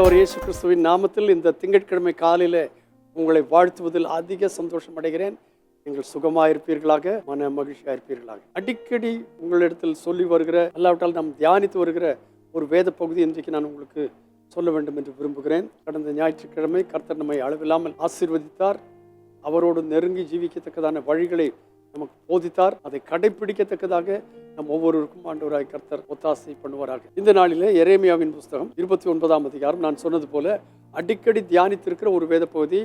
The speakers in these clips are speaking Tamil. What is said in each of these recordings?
ஆண்டவர் இயேசு கிறிஸ்துவின் நாமத்தில் இந்த திங்கட்கிழமை காலையில் உங்களை வாழ்த்துவதில் அதிக சந்தோஷம் அடைகிறேன். நீங்கள் சுகமாக இருப்பீர்களாக மன மகிழ்ச்சியாக இருப்பீர்களாக. அடிக்கடி உங்களிடத்தில் சொல்லி வருகிற அல்லாவிட்டால் நாம் தியானித்து வருகிற ஒரு வேத பகுதி இன்றைக்கு நான் உங்களுக்கு சொல்ல வேண்டும் என்று விரும்புகிறேன். கடந்த ஞாயிற்றுக்கிழமை கர்த்தர் நம்மை அளவில்லாமல் ஆசீர்வதித்தார். அவரோடு நெருங்கி ஜீவிக்கத்தக்கதான வழிகளை நமக்கு போதித்தார். அதை கடைபிடிக்கத்தக்கதாக நம் ஒவ்வொருவருக்கும் ஆண்டவராய் கர்த்தர் ஒத்தாசை பண்ணுவாராக. இந்த நாளிலே எரேமியாவின் புஸ்தகம் இருபத்தி ஒன்பதாம் அதிகாரம் நான் சொன்னது போல அடிக்கடி தியானித்திருக்கிற ஒரு வேத பகுதி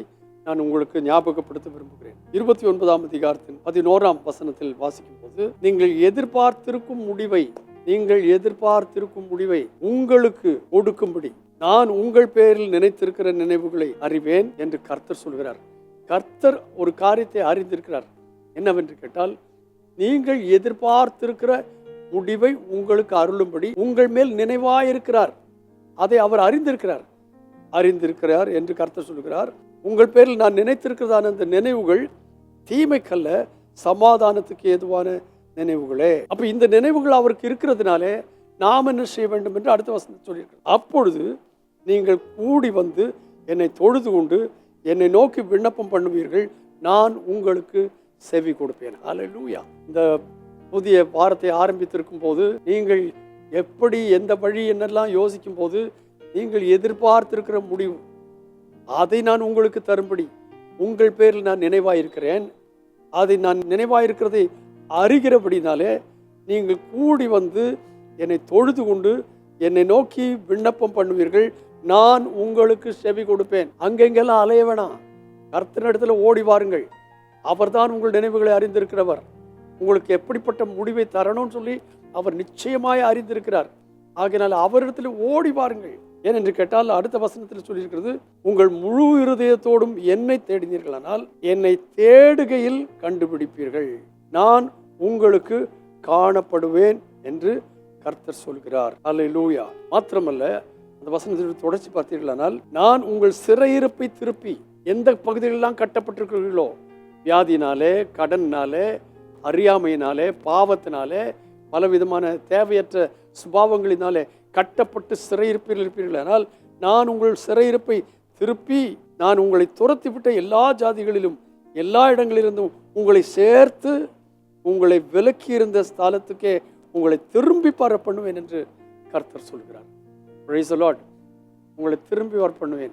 நான் உங்களுக்கு ஞாபகப்படுத்த விரும்புகிறேன். இருபத்தி ஒன்பதாம் அதிகாரத்தின் பதினோராம் வசனத்தில் வாசிக்கும் போது நீங்கள் எதிர்பார்த்திருக்கும் முடிவை நீங்கள் எதிர்பார்த்திருக்கும் முடிவை உங்களுக்கு கொடுக்கும்படி நான் உங்கள் பேரில் நினைத்திருக்கிற நினைவுகளை அறிவேன் என்று கர்த்தர் சொல்கிறார். கர்த்தர் ஒரு காரியத்தை அறிந்திருக்கிறார். என்னவென்று கேட்டால் நீங்கள் எதிர்பார்த்திருக்கிற முடிவை உங்களுக்கு அருளும்படி உங்கள் மேல் நினைவாயிருக்கிறார். அதை அவர் அறிந்திருக்கிறார். அறிந்திருக்கிறார் என்று கருத்து சொல்கிறார். உங்கள் பேரில் நான் நினைத்திருக்கிறதான அந்த நினைவுகள் தீமைக்கல்ல சமாதானத்துக்கு ஏதுவான நினைவுகளே. அப்ப இந்த நினைவுகள் அவருக்கு இருக்கிறதுனாலே நாம் என்ன செய்ய வேண்டும் என்று அடுத்த வசனம் சொல்லியிருக்கிறார். அப்பொழுது நீங்கள் கூடி வந்து என்னை தொழுது கொண்டு என்னை நோக்கி விண்ணப்பம் பண்ணுவீர்கள். நான் உங்களுக்கு செவி கொடுப்பேன். அல்லேலூயா இந்த புதிய வாரத்தை ஆரம்பித்திருக்கும் போது நீங்கள் எப்படி எந்த வழி என்னெல்லாம் யோசிக்கும் போது நீங்கள் எதிர்பார்த்திருக்கிற முடிவு அதை நான் உங்களுக்கு தரும்படி உங்கள் பேரில் நான் நினைவாயிருக்கிறேன். அதை நான் நினைவாயிருக்கிறதை அறிகிறபடினாலே நீங்கள் கூடி வந்து என்னை தொழுது கொண்டு என்னை நோக்கி விண்ணப்பம் பண்ணுவீர்கள். நான் உங்களுக்கு செவி கொடுப்பேன். அங்கெங்கெல்லாம் அலைய வேணாம். கர்த்தனிடத்துல ஓடி வாருங்கள். அவர்தான் உங்கள் நினைவுகளை அறிந்திருக்கிறவர். உங்களுக்கு எப்படிப்பட்ட முடிவை தரணும்னு சொல்லி அவர் நிச்சயமாய் அறிந்திருக்கிறார். ஆகினால் அவரிடத்தில் ஓடி பாருங்கள் ஏனென்று கேட்டால் அடுத்த வசனத்தில் சொல்லியிருக்கிறது உங்கள் முழு இருதயத்தோடும் என்னை தேடினீர்களானால் என்னை தேடுகையில் கண்டுபிடிப்பீர்கள். நான் உங்களுக்கு காணப்படுவேன் என்று கர்த்தர் சொல்கிறார். அல்ல லூயா மாத்திரமல்ல அந்த வசனத்தில் தொடர்ச்சி பார்த்தீர்களானால் நான் உங்கள் சிறையிருப்பை திருப்பி எந்த பகுதிகளெல்லாம் கட்டப்பட்டிருக்கிறீர்களோ வியாதினாலே கடன்னாலே அறியாமையினாலே பாவத்தினாலே பலவிதமான தேவையற்ற சுபாவங்களினாலே கட்டப்பட்டு சிறையிருப்பில் இருப்பீர்களானால் நான் உங்கள் சிறையிருப்பை திருப்பி நான் உங்களை துரத்தி விட்ட எல்லா ஜாதிகளிலும் எல்லா இடங்களிலிருந்தும் உங்களை சேர்த்து உங்களை விலக்கி இருந்த ஸ்தலத்துக்கே உங்களை திரும்பி வர பண்ணுவேன் என்று கர்த்தர் சொல்கிறார். Praise the உங்களை திரும்பி வர பண்ணுவேன்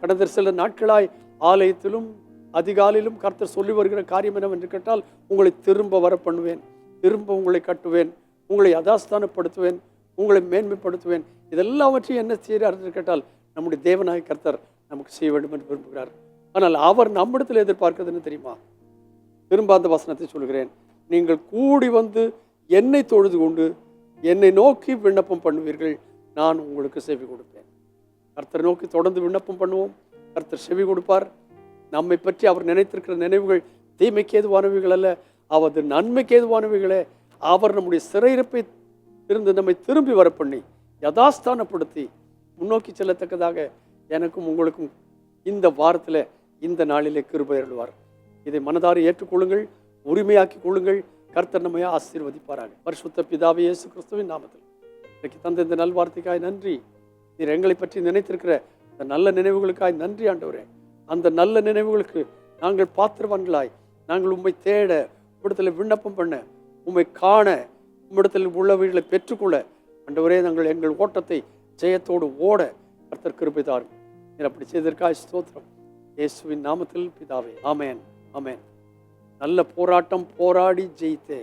கடந்த சில நாட்களாய் ஆலயத்திலும் அதிகாலையிலும் கர்த்தர் சொல்லி வருகிற காரியம் என்னவென்று கேட்டால் உங்களை திரும்ப வர பண்ணுவேன் திரும்ப உங்களை கட்டுவேன் உங்களை யதாஸ்தானப்படுத்துவேன் உங்களை மேன்மைப்படுத்துவேன். இதெல்லாவற்றையும் என்ன செய்கிறார் என்று கேட்டால் நம்முடைய தேவனாய் கர்த்தர் நமக்கு செய்ய வேண்டும் என்று விரும்புகிறார். ஆனால் அவர் நம்மிடத்தில் எதிர்பார்க்கிறது என்ன தெரியுமா? திரும்ப அந்த வசனத்தை சொல்கிறேன் நீங்கள் கூடி வந்து என்னை தொழுது கொண்டு என்னை நோக்கி விண்ணப்பம் பண்ணுவீர்கள் நான் உங்களுக்கு செவி கொடுப்பேன். கர்த்தரை நோக்கி தொடர்ந்து விண்ணப்பம் பண்ணுவோம். கர்த்தர் செவி கொடுப்பார். நம்மை பற்றி அவர் நினைத்திருக்கிற நினைவுகள் தீமைக்கு ஏதுவானவைகள் அல்ல. அவரது நன்மைக்கு ஏதுவானவைகளே. அவர் நம்முடைய சிறையிருப்பை இருந்து நம்மை திரும்பி வர பண்ணி யதாஸ்தானப்படுத்தி முன்னோக்கி செல்லத்தக்கதாக எனக்கும் உங்களுக்கும் இந்த வாரத்தில் இந்த நாளிலே கிருபை அருள்வார். இதை மனதார ஏற்றுக்கொள்ளுங்கள் உரிமையாக்கி கொள்ளுங்கள். கர்த்தர் நம்மை ஆசீர்வதிப்பாராக. பரிசுத்த பிதாவே இயேசு கிறிஸ்துவின் நாமத்தில். இன்றைக்கு தந்த இந்த நல்வார்த்தைக்காய் நன்றி. நீர் எங்களை பற்றி நினைத்திருக்கிற இந்த நல்ல நினைவுகளுக்காய் நன்றி ஆண்டவரேன் அந்த நல்ல நினைவுகளுக்கு நாங்கள் பாத்திரவான்களாய் நாங்கள் உண்மை தேட உம்மிடத்தில் விண்ணப்பம் பண்ண உம்மை காண உம்மிடத்தில் உள்ளவைகளை பெற்றுக்கொள்ள ஆண்டவரே நாங்கள் எங்கள் ஓட்டத்தை ஜெயத்தோடு ஓட கர்த்தர் கிருபை தாரும் நீர் அப்படி செய்ததற்காக ஸ்தோத்திரம். இயேசுவின் நாமத்தில் பிதாவே ஆமேன் ஆமேன். நல்ல போராட்டம் போராடி ஜெயித்தே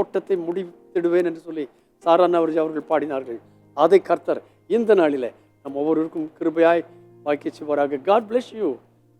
ஓட்டத்தை முடித்திடுவேன் என்று சொல்லி சாரான் அவர்கள் அவர்கள் பாடினார்கள். அதை கர்த்தர் இந்த நாளில் நம் ஒவ்வொருவருக்கும் கிருபையாய் வாக்கி செய்வாராக. God bless you